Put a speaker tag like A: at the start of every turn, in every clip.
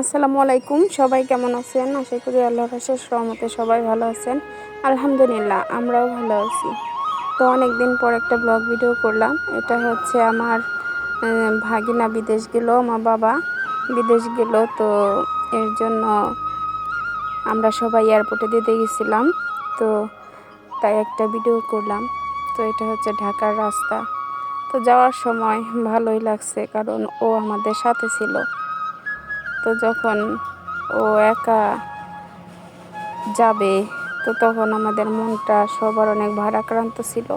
A: আসসালামু আলাইকুম। সবাই কেমন আছেন? আশা করি আল্লাহর শেষ রহমতে সবাই ভালো আছেন। আলহামদুলিল্লাহ, আমরাও ভালো আছি। তো অনেক দিন পর একটা ব্লগ ভিডিও করলাম। এটা হচ্ছে আমার ভাগিনা বিদেশ গেল আমার বাবা বিদেশ গেল। তো এর জন্য আমরা সবাই এয়ারপোর্টে দিতে গেছিলাম। তো তাই একটা ভিডিও করলাম। তো এটা হচ্ছে ঢাকার রাস্তা। তো যাওয়ার সময় ভালোই লাগছে, কারণ ও আমাদের সাথে ছিল। তো যখন ও একা যাবে, তো তখন আমাদের মনটা সবার অনেক ভারাক্রান্ত ছিল।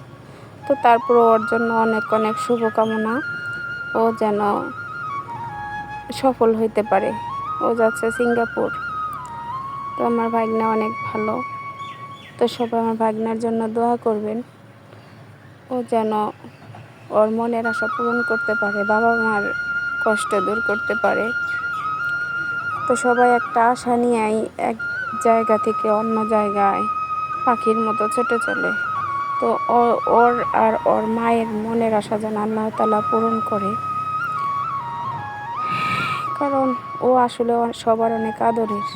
A: তো তারপর ওর জন্য অনেক অনেক শুভকামনা। ও যেন সফল হইতে পারে। ও যাচ্ছে সিঙ্গাপুর। তো আমার ভাগনা অনেক ভালো। তো সবাই আমার ভাগনার জন্য দোয়া করবেন। ও যেন ওর মনের আশা পূরণ করতে পারে বাবা মার কষ্ট দূর করতে পারে। তো সবাই একটা আশা নিয়েই এক জায়গা থেকে অন্য জায়গায় পাখির মতো ছুটে চলে। তো ওর আর ওর মায়ের মনের আশা যেন আল্লাহ তালা পূরণ করে। কারণ ও আসলে সবার অনেক আদরের।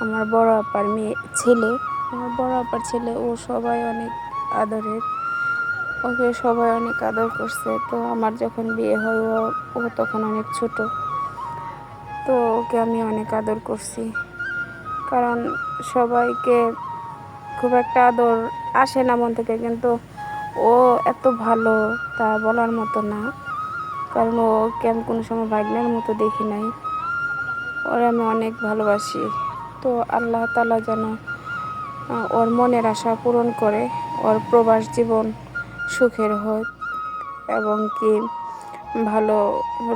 A: আমার বড় আপার মেয়ে ছেলে, আমার বড় আপার ছেলে ও সবাই অনেক আদরের। ওকে সবাই অনেক আদর করছে। তো আমার যখন বিয়ে হয় ও তখন অনেক ছোট। তো ওকে আমি অনেক আদর করছি। কারণ সবাইকে খুব একটা আদর আসে না মন থেকে, কিন্তু ও এত ভালো তা বলার মতো না। কারণ ওকে আমি কোনো সময় ভাগ্নের মতো দেখি নাই। ওর আমি অনেক ভালোবাসি। তো আল্লাহ তালা যেন ওর মনের আশা পূরণ করে, ওর প্রবাস জীবন সুখের হোক এবং কি ভালো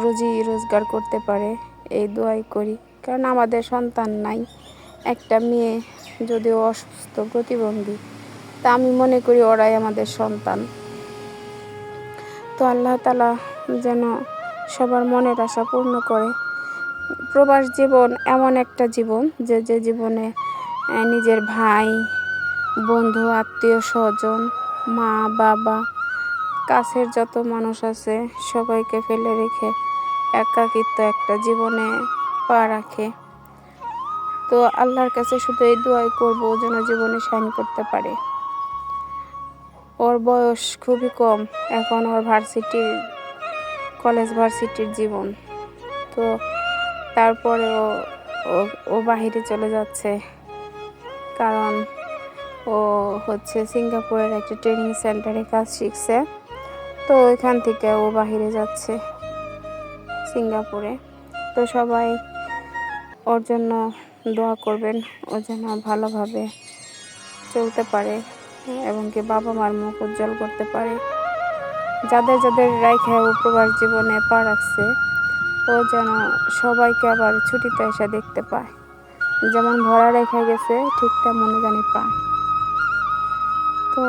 A: রুজি রোজগার করতে পারে। এই দোয়াই করি। কারণ আমাদের সন্তান নাই, একটা মেয়ে যদিও অসুস্থ, প্রতিবন্ধী, তা আমি মনে করি ওরাই আমাদের সন্তান। তো আল্লাহ তালা যেন সবার মনের আশা পূর্ণ করে। প্রবাস জীবন এমন একটা জীবন যে যে জীবনে নিজের ভাই, বন্ধু, আত্মীয়, স্বজন, মা, বাবা, কাছের যত মানুষ আছে সবাইকে ফেলে রেখে একাকিত্ব একটা জীবনে পা রাখে। তো আল্লাহর কাছে শুধু এই দোয়াই করব যেন জীবনে সাইন করতে পারে। ওর বয়স খুবই কম, এখন ওর ভার্সিটির, কলেজ ভার্সিটির জীবন। তো তারপরে ও, ও- ও বাহিরে চলে যাচ্ছে। কারণ ও হচ্ছে সিঙ্গাপুরের একটা ট্রেনিং সেন্টারে কাজ শিখছে। তো ওইখান থেকে ও বাহিরে যাচ্ছে। সিঙ্গাপুরে। তো সবাই ওর জন্য দোয়া করবেন, ও যেন ভালোভাবে চলতে পারে এবং কি বাবা মার মুখ উজ্জ্বল করতে পারে। যাদের যাদের রাইখে ও জীবনে পা রাখছে, ও যেন সবাইকে আবার ছুটিতে এসে দেখতে পায়। যেমন ভরা রেখে গেছে, ঠিক তেমনই জানি পায় তো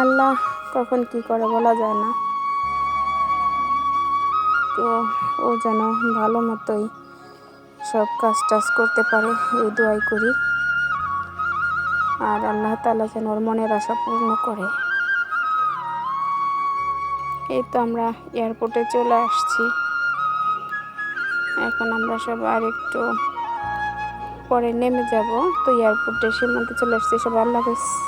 A: আল্লাহ কখন কি করে বলা যায় না? তো ও যেন ভালো মতোই সব কাজ টাজ করতে পারে, এই দোয়াই করি। আর আল্লাহ তালা যেন ওর মনের আশা পূর্ণ করে। এই তো আমরা এয়ারপোর্টে চলে আসছি। এখন আমরা সব আর একটু পরে নেমে যাব। তো এয়ারপোর্টে সীমান্তে চলে আসছি সব আল্লাহ হাফেজ।